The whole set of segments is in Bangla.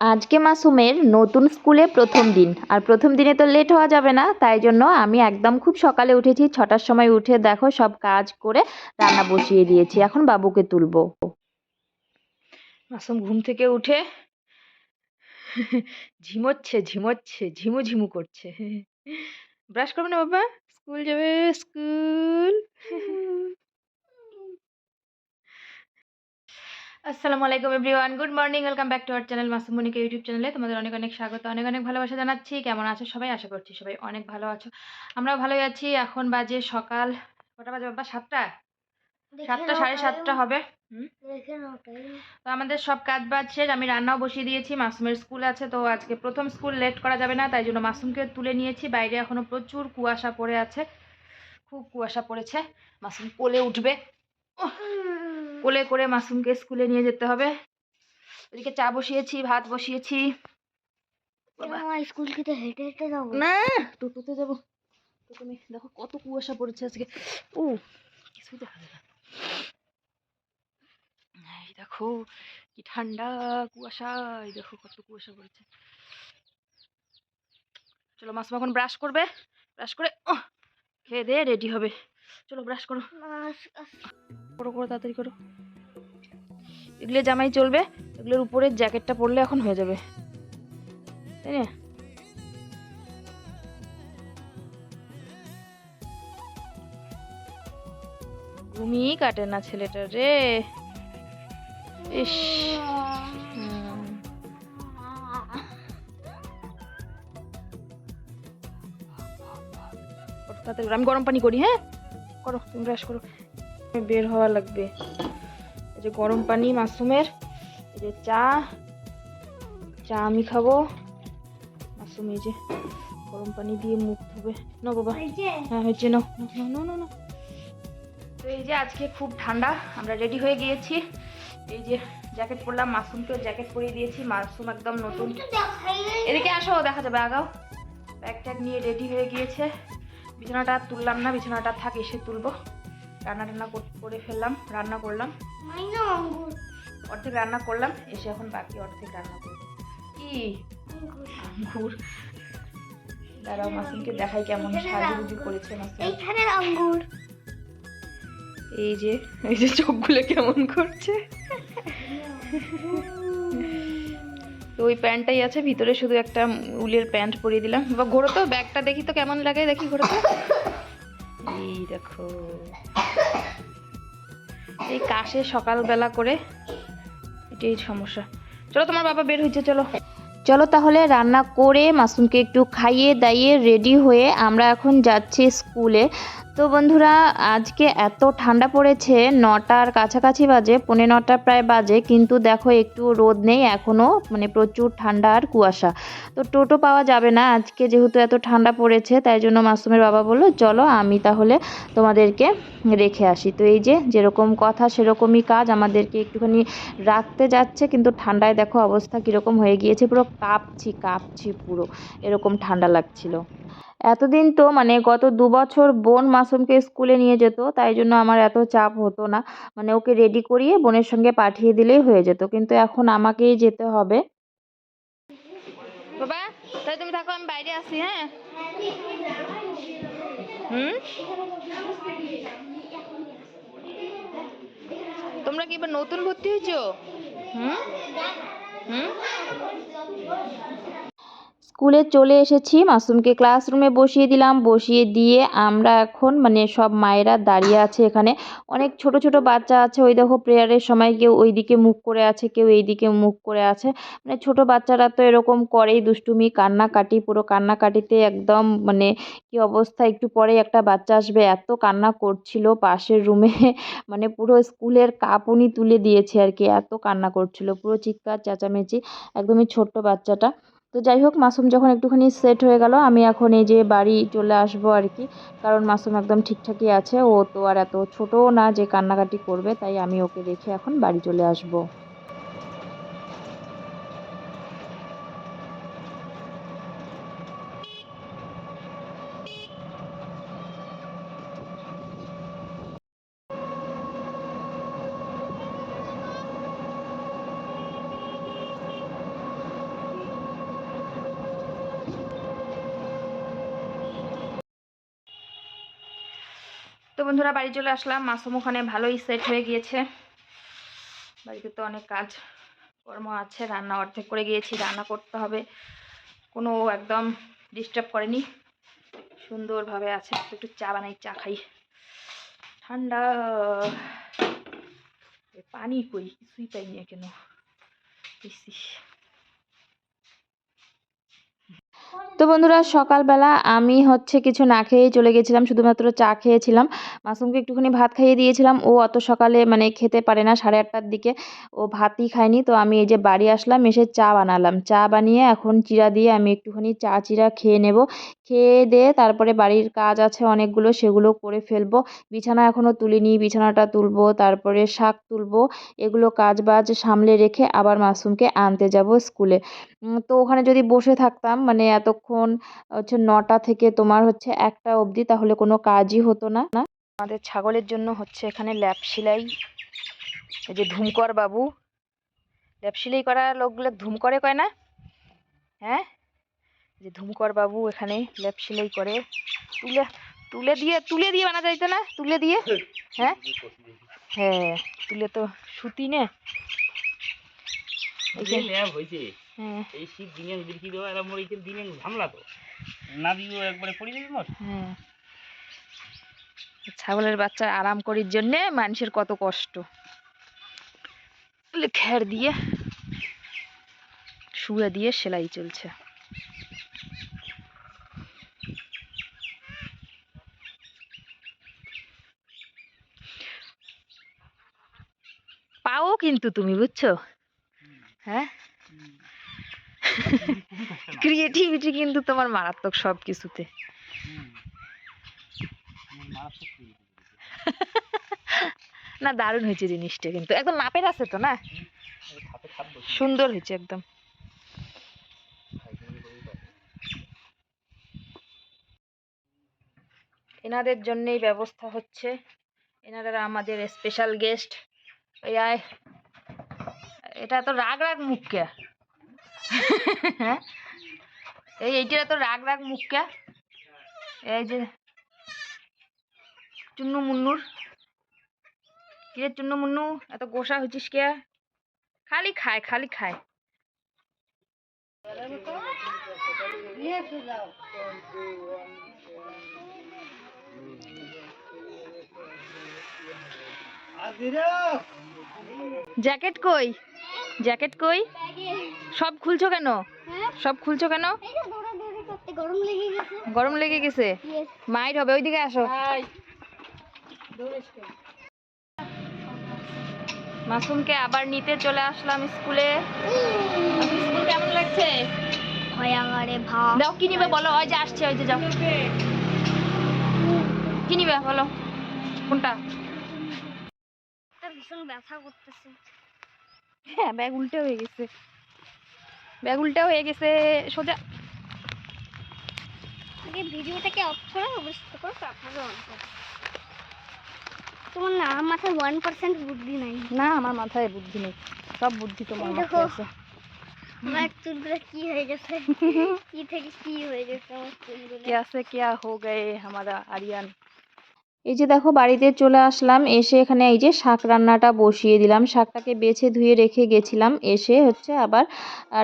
আজকে মাসুমের নতুন স্কুলে প্রথম দিন। আর প্রথম দিনে তো লেট হওয়া যাবে না, তাই জন্য আমি একদম খুব সকালে উঠেছি। ছটার সময় উঠে দেখো সব কাজ করে রান্না বসিয়ে দিয়েছি। এখন বাবুকে তুলবো। মাসুম ঘুম থেকে উঠে ঝিমোচ্ছে ঝিমোচ্ছে, ঝিমু ঝিমু করছে। ব্রাশ করবে না বাবা? স্কুল যাবে, স্কুল। আসসালামু আলাইকুম everyone good morning welcome back to our channel মাসুমনিকা YouTube চ্যানেলে। তোমাদের অনেক অনেক স্বাগত অনেক অনেক ভালোবাসা জানাচ্ছি। কেমন আছো সবাই? আশা করছি সবাই অনেক ভালো আছো। আমরাও ভালোই আছি। এখন বাজে সকাল কটা বাজে বাবা? সাতটা? সাতটা সাড়ে সাতটা হবে। হুম? তো আমাদের সব কাজ বাজ শেষ আমি রান্নাও বসিয়ে দিয়েছি মাসুমের স্কুল আছে তো আজকে প্রথম স্কুল লেট করা যাবে না তাই জন্য মাসুমকে তুলে নিয়েছি। বাইরে এখনও প্রচুর কুয়াশা পড়ে আছে। খুব কুয়াশা পড়েছে। মাসুম কোলে উঠবে। কোলে করে মাসুমকে স্কুলে নিয়ে যেতে হবে। ওদিকে চা বসিয়েছি ভাত বসিয়েছি। স্কুল থেকে হেঁটে হেঁটে যাব। না টোটোতে যাব। তুমি দেখো কত কুয়াশা পড়েছে আজকে। ও কিছু দেখা যায় এই দেখো কি ঠান্ডা কুয়াশা এই দেখো কত কুয়াশা পড়েছে। চলো মাসুম এখন ব্রাশ করবে। ব্রাশ করে খেয়ে দিয়ে রেডি হবে। চলো ব্রাশ করো। করো করো তাড়াতাড়ি করো। এগুলো জামাই চলবে এগুলোর উপরে জ্যাকেটটা পরলে এখন হয়ে যাবে। তাই না? ঘুমিয়ে কাটে না ছেলেটা রে। ইস। আমি গরম পানি করি হ্যাঁ? করো তুমি ব্রাশ করো বের হওয়া লাগবে। এই যে গরম পানি মাশরুমের এই যে চা চা আমি খাব। মাশরুম এই যে গরম পানি দিয়ে মুখ ধুবে। না বাবা। হ্যাঁ হয়েছে নাও। না না না তো এই যে আজকে খুব ঠান্ডা আমরা রেডি হয়ে গিয়েছি। এই যে জ্যাকেট পরলাম মাসুমকেও জ্যাকেট পরিয়ে দিয়েছি মাসুম একদম নতুন। এদিকে আসো দেখা যাবে আগাও। ব্যাগ ট্যাগ নিয়ে রেডি হয়ে গিয়েছে। বিছানাটা আর তুললাম না বিছানাটা থাক এসে তুলবো। রান্না টান্না কর- ফেললাম রান্না করলাম। অর্ধেক রান্না করলাম এসে এখন বাকি অর্ধেক রান্না করব। কি? আঙ্গুর। দাঁড়াও মাসুমকে দেখাই কেমন সাজুগুজু করেছে মাসুম। এইখানে আঙ্গুর। এই যে এই যে চোখগুলো কেমন করছে। তো ওই প্যান্টটাই আছে, ভিতরে শুধু একটা উলের প্যান্ট পরিয়ে দিলাম। বা ঘোরো তো ব্যাগটা দেখি তো কেমন লাগে, দেখি ঘোরো তো এই দেখো। এই কাশে সকালবেলা করে এটাই সমস্যা। চলো তোমার বাবা বের হয়েছে চলো। চলো তাহলে রান্না করে মাসুমকে একটু খাইয়ে দাইয়ে রেডি হয়ে আমরা এখন যাচ্ছি স্কুলে। তো বন্ধুরা, আজকে এত ঠান্ডা পড়েছে, নটার কাছাকাছি বাজে, পৌনে নটা প্রায় বাজে, কিন্তু দেখো একটু রোদ নেই এখনও মানে প্রচুর ঠান্ডা আর কুয়াশা। তো টোটো পাওয়া যাবে না, আজকে যেহেতু এত ঠান্ডা পড়েছে, তাই জন্য মাসুমের বাবা বলল, চলো আমি তাহলে তোমাদেরকে রেখে আসি। তো এই যে, যেরকম কথা, সেরকমই কাজ আমাদেরকে একটুখানি রাখতে যাচ্ছে, কিন্তু ঠান্ডায় দেখো অবস্থা কীরকম হয়ে গিয়েছে, পুরো কাঁপছি কাঁপছি পুরো, এরকম ঠান্ডা লাগছিল। এতদিন তো মানে গত দু বছর বোন মাসুমকে স্কুলে নিয়ে যেত, তাই জন্য আমার এত চাপ হতো না। মানে ওকে রেডি করিয়ে বোনের সঙ্গে পাঠিয়ে দিলেই হয়ে যেত, কিন্তু এখন আমাকেই যেতে হবে। বাবা তাই তুমি থাকো, আমি বাইরে আসি হ্যাঁ? হুম? তোমরা কি এবার নতুন ভর্তি হয়েছো? হুম? হুম? স্কুলে চলে এসেছি, মাসুমকে ক্লাসরুমে বসিয়ে দিলাম। বসিয়ে দিয়ে আমরা এখন মানে সব মায়েরা দাঁড়িয়ে আছে এখানে। অনেক ছোট ছোট বাচ্চা আছে। ওই দেখো প্রেয়ারের সময় কেউ ওই দিকে মুখ করে আছে, কেউ এই দিকে মুখ করে আছে। মানে ছোট বাচ্চারা তো এরকম করেই দুষ্টুমি, কান্নাকাটি, পুরো কান্নাকাটিতে একদম মানে কি অবস্থা, একটু পরে একটা বাচ্চা আসবে। এত কান্না করছিল, পাশের রুমে মানে পুরো স্কুলের কাঁপুনি তুলে দিয়েছে আর কি। এত কান্না করছিল, পুরো চিৎকার, চেঁচামেচি, একদমই ছোট্ট বাচ্চাটা। তো যাই হোক, মাসুম যখন একটুখানি সেট হয়ে গেল, আমি এখন এই যে বাড়ি চলে আসব আর কি। কারণ মাসুম একদম ঠিকঠাকই আছে, ও তো আর এত ছোটও না যে কান্নাকাটি করবে, তাই আমি ওকে রেখে এখন বাড়ি চলে আসব। তো বন্ধুরা, বাড়ি চলে আসলাম। মাসুম ওখানে ভালোই সেট হয়ে গিয়েছে। বাড়িতে তো অনেক কাজ কর্ম আছে, রান্না অর্ধেক করে গিয়েছি, রান্না করতে হবে। কোনো একদম ডিস্টার্ব করেনি। সুন্দরভাবে আছে। একটু চা বানাই, চা খাই। ঠান্ডা। পানি কই? কিছুই পাইনি কেন। তো বন্ধুরা, সকালবেলা আমি হচ্ছে কিছু না খেয়েই চলে গেছিলাম, শুধুমাত্র চা খেয়েছিলাম। মাসুমকে একটুখানি ভাত খাইয়ে দিয়েছিলাম। ও অত সকালে মানে খেতে পারে না, সাড়ে আটটার দিকে। ও ভাতই খায়নি, তো আমি এই যে বাড়ি আসলাম, এসে চা বানালাম। চা বানিয়ে এখন চিরা দিয়ে আমি একটুখানি চা চিরা খেয়ে নেব। খেয়ে দিয়ে তারপরে বাড়ির কাজ আছে অনেকগুলো, সেগুলো করে ফেলব। বিছানা এখনও তুলিনি, বিছানাটা তুলবো, তারপরে শাক তুলবো। এগুলো কাজ বাজ সামলে রেখে আবার মাসুমকে আনতে যাব স্কুলে। তো ওখানে যদি বসে থাকতাম মানে এতক্ষণ হচ্ছে নটা থেকে তোমার হচ্ছে একটা অবধি, তাহলে কোনো কাজই হতো না। না আমাদের ছাগলের জন্য হচ্ছে এখানে ল্যাপ সেলাই, এই যে ধুমকর বাবু। ল্যাপ সেলাই করা লোকগুলো ধুম করে কয় না? হ্যাঁ? যে ধুমকর বাবু এখানে ল্যাপ সেলাই করে। তুলে তুলে দিয়ে তুলে দিয়ে বানা যাইতো না? তুলে দিয়ে? হ্যাঁ? হ্যাঁ তুলে তো সুতি নে। হয়েছে হ্যাঁ এই শীত দিনে বিরকি দেওয়া এরা মোর এইখানে দিনে ঝামলা তো। না দিও একবারে পড়ে যাবে মোর। হ্যাঁ। ছাগলের বাচ্চা আরাম করির জন্যে মানুষের কত কষ্ট। খ্যার দিয়ে শুয়ে দিয়ে সেলাই চলছে। পাও কিন্তু তুমি বুঝছ? হ্যাঁ? ক্রিয়েটিভিটি কিন্তু তোমার মারাত্মক সব কিছুতে না দারুণ হয়েছে জিনিসটা কিন্তু। একদম মাপের আছে তো না? সুন্দর হয়েছে একদম। এনাদের জন্যেই ব্যবস্থা হচ্ছে। এনারা আমাদের স্পেশাল গেস্ট এটা তো রাগ রাগ মুখ কে হ্যাঁ এই এইটার তো রাগ রাগ মুখ কে এই যে, চুন্নু মুন্নুর। কিরে চুন্নু মুন্নু, এত গোসা হয়েছিস কে? খালি খায় খালি খায়। জ্যাকেট কই? জ্যাকেট কই? সব খুলছো কেন? সব খুলছো কেন? গরম লেগে গেছে। গরম লেগে গেছে? Yes. মাইর হবে ওইদিকে আসো। মাসুমকে আবার নিতে চলে আসলাম স্কুলে। স্কুল কেমন লাগছে? হয় দাও কি নিবে বলো? ওই যে আসছে ওই যে যাও। কি নিবে বলো? কোনটা? ভীষণ ব্যথা করতেছে। হ্যাঁ ব্যাগ উল্টে হয়ে গেছে। ব্যাগ উল্টে হয়ে গেছে সোজা। আগে ভিডিওটাকে অফ করে অবস্থিত করে আপনাকে অন করো তোমার না আমার মাথায় ওয়ান পার্সেন্ট বুদ্ধি নাই। না আমার মাথায় বুদ্ধি নেই। সব বুদ্ধি তোমার মাথায় আছে। আমার চুলগুলো কি হয়ে গেছে? কি থেকে কি হয়ে গেছে আমার চুলগুলো? কে আছে কে হো গয়ে আমার আরিয়ান। এই যে দেখো বাড়িতে চলে আসলাম এসে এখানে এই যে শাক রান্নাটা বসিয়ে দিলাম। শাকটাকে বেছে ধুয়ে রেখে গেছিলাম এসে হচ্ছে আবার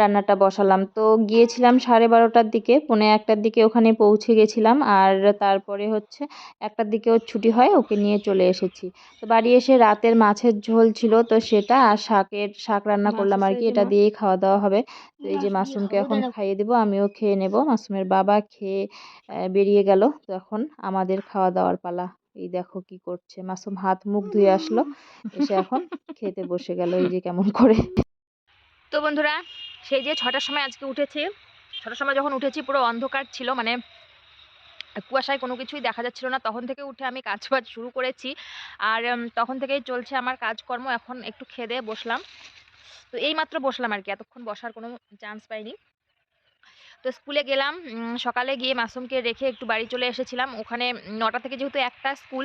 রান্নাটা বসালাম। তো গিয়েছিলাম সাড়ে বারোটার দিকে পৌনে একটার দিকে ওখানে পৌঁছে গেছিলাম আর তারপরে হচ্ছে একটার দিকে ওর ছুটি হয় ওকে নিয়ে চলে এসেছি। তো বাড়ি এসে রাতের মাছের ঝোল ছিল তো সেটা আর শাকের শাক রান্না করলাম আর কি এটা দিয়ে খাওয়া দাওয়া হবে। তো এই যে মাশরুমকে এখন খাইয়ে দেবো আমিও খেয়ে নেব। মাশরুমের বাবা খেয়ে বেরিয়ে গেল। তো এখন আমাদের খাওয়া দাওয়ার পালা। এই দেখো কি করছে। মাসুম হাত মুখ ধুয়ে আসলো এসে এখন খেতে বসে গেল এই যে কেমন করে। তো বন্ধুরা সেই যে ছটার সময় আজকে উঠেছি ছটার সময় যখন উঠেছি পুরো অন্ধকার ছিল মানে কুয়াশায় কোনো কিছুই দেখা যাচ্ছিল না তখন থেকে উঠে আমি কাজ বাজ শুরু করেছি। আর তখন থেকেই চলছে আমার কাজকর্ম এখন একটু খেয়ে বসলাম। তো এই মাত্র বসলাম আর কি এতক্ষণ বসার কোনো চান্স পাইনি। তো স্কুলে গেলাম সকালে গিয়ে মাসুমকে রেখে একটু বাড়ি চলে এসেছিলাম। ওখানে নটা থেকে যেহেতু একটা স্কুল,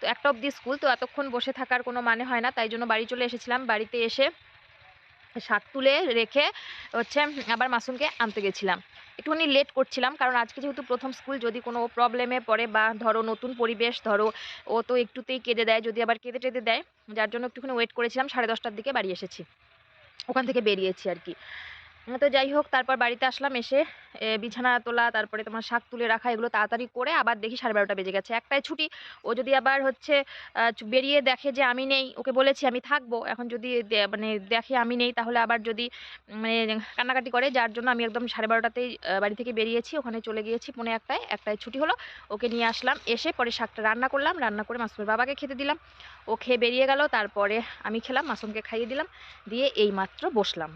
তো একটা অবধি স্কুল, তো এতক্ষণ বসে থাকার কোনো মানে হয় না। তাই জন্য বাড়ি চলে এসেছিলাম। বাড়িতে এসে শাক তুলে রেখে হচ্ছে আবার মাসুমকে আনতে গেছিলাম। একটুখানি লেট করছিলাম, কারণ আজকে যেহেতু প্রথম স্কুল, যদি কোনো প্রবলেমে পড়ে বা ধরো নতুন পরিবেশ, ধরো ও তো একটুতেই কেঁদে দেয়, যদি আবার কেঁদে টেঁদে দেয়, যার জন্য একটুখানি ওয়েট করেছিলাম। সাড়ে দশটার দিকে বাড়ি এসেছি। ওখান থেকে বেরিয়েছি আর কি। তো যাই হোক, তারপর বাড়িতে আসলাম এসে বিছানা তোলা, তারপরে তোমার শাক তুলে রাখা, এগুলো তাড়াতাড়ি করে আবার দেখি সাড়ে বারোটা বেজে গেছে। একটাই ছুটি, ও যদি আবার হচ্ছে বেরিয়ে দেখে যে আমি নেই, ওকে বলেছি আমি থাকব, এখন যদি মানে দেখে আমি নেই, তাহলে আবার যদি মানে কান্নাকাটি করে, যার জন্য আমি একদম সাড়ে বারোটাতেই বাড়ি থেকে বেরিয়েছি, ওখানে চলে গিয়েছি পনে একটায় একটায় ছুটি হলো, ওকে নিয়ে আসলাম, এসে পরে শাকটা রান্না করলাম, রান্না করে মাসুমের বাবাকে খেতে দিলাম। ও খেয়ে বেরিয়ে গেল, তারপরে আমি খেলাম, মাসুমকে খাইয়ে দিলাম, দিয়ে এই মাত্র বসলাম।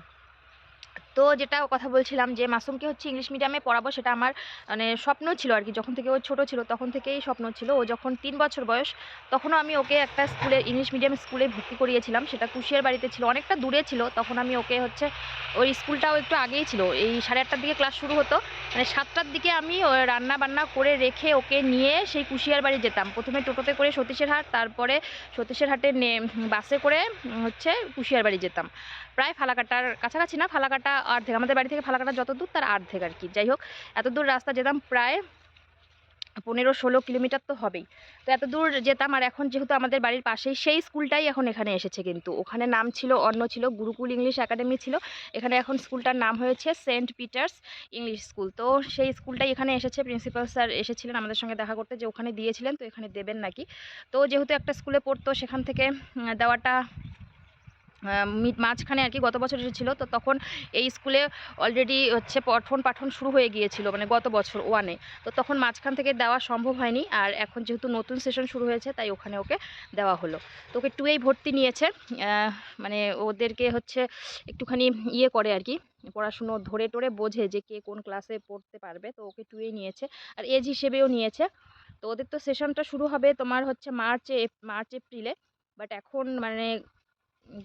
তো যেটা কথা বলছিলাম যে মাসুমকে হচ্ছে ইংলিশ মিডিয়ামে পড়াবো সেটা আমার মানে স্বপ্ন ছিল আর কি। যখন থেকে ও ছোট ছিল তখন থেকেই স্বপ্ন ছিল। ও যখন তিন বছর বয়স তখনও আমি ওকে একটা স্কুলে ইংলিশ মিডিয়াম স্কুলে ভর্তি করিয়েছিলাম। সেটা কুশিয়ার বাড়িতে ছিল, অনেকটা দূরে ছিল। তখন আমি ওকে হচ্ছে ওই স্কুলটাও একটু আগেই ছিল। এই সাড়ে আটটার দিকে ক্লাস শুরু হতো। মানে সাতটার দিকে আমি রান্না বান্না করে রেখে ওকে নিয়ে সেই কুশিয়ার বাড়ি যেতাম। প্রথমে টোটোতে করে সতীশের হাট, তারপরে সতীশের হাটে বাসে করে হচ্ছে কুশিয়ার বাড়ি যেতাম। প্রায় ফালাকাটার কাছাকাছি না, ফালাকাটা অর্ধেক। আমাদের বাড়ি থেকে ফালাকাটা যত দূর, তার অর্ধেক আর কি। যাই হোক, এত দূর রাস্তা যেতাম প্রায় পনেরো ষোলো কিলোমিটার তো হবেই। তো এত দূর যেতাম, আর এখন যেহেতু আমাদের বাড়ির পাশেই, সেই স্কুলটাই এখন এখানে এসেছে কিন্তু। ওখানে নাম ছিল, অন্য ছিল, গুরুকুল ইংলিশ একাডেমি ছিল। এখানে এখন স্কুলটার নাম হয়েছে সেন্ট পিটার্স ইংলিশ স্কুল। তো সেই স্কুলটাই এখানে এসেছে। প্রিন্সিপাল স্যার এসেছিলেন আমাদের সঙ্গে দেখা করতে, যে ওখানে দিয়েছিলেন, তো এখানে দেবেন নাকি। তো যেহেতু একটা স্কুলে পড়তো, সেখান থেকে দেওয়াটা মাঝখানে আর কি গত বছর এসেছিল, তো তখন এই স্কুলে অলরেডি হচ্ছে পঠন পাঠন শুরু হয়ে গিয়েছিল মানে গত বছর ওয়ানে তো তখন মাঝখান থেকে দেওয়া সম্ভব হয়নি, আর এখন যেহেতু নতুন সেশন শুরু হয়েছে, তাই ওখানে ওকে দেওয়া হলো। তো ওকে টুয়েই ভর্তি নিয়েছে মানে ওদেরকে হচ্ছে একটুখানি ইয়ে করে আর কি, পড়াশুনো ধরে টরে বোঝে যে কে কোন ক্লাসে পড়তে পারবে, তো ওকে টুয়েই নিয়েছে। আর এজ হিসেবেও নিয়েছে। তো ওদের তো সেশনটা শুরু হবে তোমার হচ্ছে মার্চে মার্চ এপ্রিলে বাট এখন মানে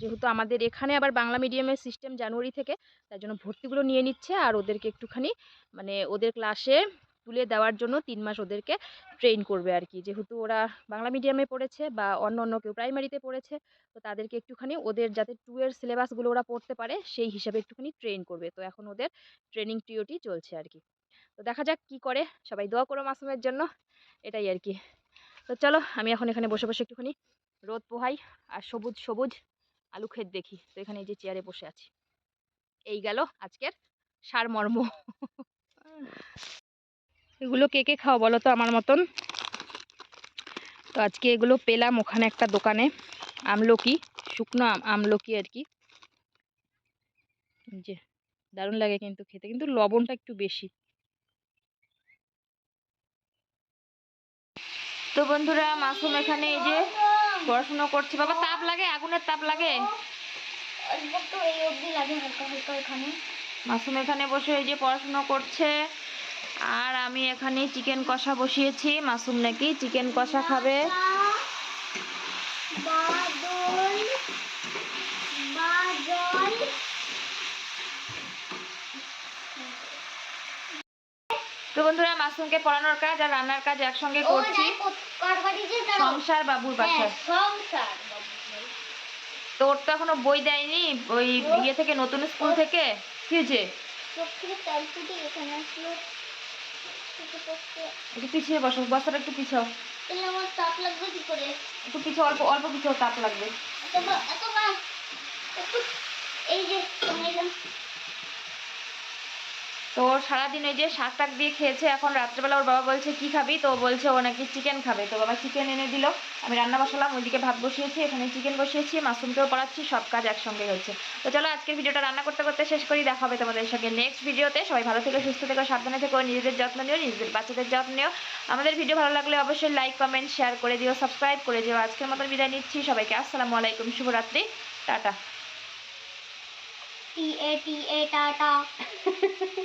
যেহেতু আমাদের এখানে আবার বাংলা মিডিয়ামের সিস্টেম জানুয়ারি থেকে, তার জন্য ভর্তিগুলো নিয়ে নিচ্ছে আর ওদেরকে একটুখানি মানে ওদের ক্লাসে তুলে দেওয়ার জন্য তিন মাস ওদেরকে ট্রেন করবে আর কি। যেহেতু ওরা বাংলা মিডিয়ামে পড়েছে বা অন্য অন্য কেউ প্রাইমারিতে পড়েছে, তো তাদেরকে একটুখানি ওদের যাতে টু এর সিলেবাসগুলো ওরা পড়তে পারে, সেই হিসাবে একটুখানি ট্রেন করবে। তো এখন ওদের ট্রেনিং পিরিয়ডই চলছে আর কি। তো দেখা যাক কি করে, সবাই দোয়া করো মাসুমের জন্য, এটাই আর কি। তো চলো, আমি এখন এখানে বসে বসে একটুখানি রোদ পোহাই, আর সবুজ সবুজ আলু ক্ষেত দেখি। তো এখানে এই যে চেয়ারে বসে আছি। এই গেল আজকের সারমর্ম। এগুলো কে কে খাও বলো তো আমার মতন? তো আজকে এগুলো পেলাম ওখানে একটা দোকানে। আমলকি, শুকনো আম- আমলকি আর কি। যে, দারুণ লাগে কিন্তু খেতে। কিন্তু লবণটা একটু বেশি। তো বন্ধুরা মাসুম এখানে এই যে পড়াশোনা করছে। বাবা তাপ লাগে আগুনের তাপ লাগে। মাসুম এখানে বসে এই যে পড়াশুনো করছে আর আমি এখানে চিকেন কষা বসিয়েছি। মাসুম নাকি চিকেন কষা খাবে। তো বন্ধুরা মাসুমকে পড়ানোর কাজ আর রান্নার কাজ একসঙ্গে করছি। সংসার বাবুর বাসায়। সংসার। তো ওর তো এখনও বই দেয়নি ওই ইয়ে থেকে নতুন স্কুল থেকে? কি হয়েছে? একটু পিছিয়ে বসো বস্তাটা একটু পিছাও। একটু পিছু অল্প অল্প কিছু তাপ লাগবে। এই যে তো সারাদিন ওই যে শাক টাক দিয়ে খেয়েছে। এখন রাত্রেবেলা ওর বাবা বলছে কি খাবি? তো বলছে ও নাকি চিকেন খাবে। তো বাবা চিকেন এনে দিল। আমি রান্না বসালাম ওইদিকে ভাত বসিয়েছি এখানে চিকেন বসিয়েছি মাশরুমকেও পড়াচ্ছি সব কাজ একসঙ্গে হচ্ছে। তো চলো আজকের ভিডিওটা রান্না করতে করতে শেষ করি দেখা হবে তোমাদের সঙ্গে নেক্সট ভিডিওতে। সবাই ভালো থেকে সুস্থ থেকো সাবধানে থেকো নিজেদের যত্ন নিও নিজেদের বাচ্চাদের যত্ন নিও। আমাদের ভিডিও ভালো লাগলে অবশ্যই লাইক কমেন্ট শেয়ার করে দিও সাবস্ক্রাইব করে দিও। আজকের মতন বিদায় নিচ্ছি সবাইকে আসসালামু আলাইকুম শুভরাত্রি টাটা। টি এ টি এ টাটা।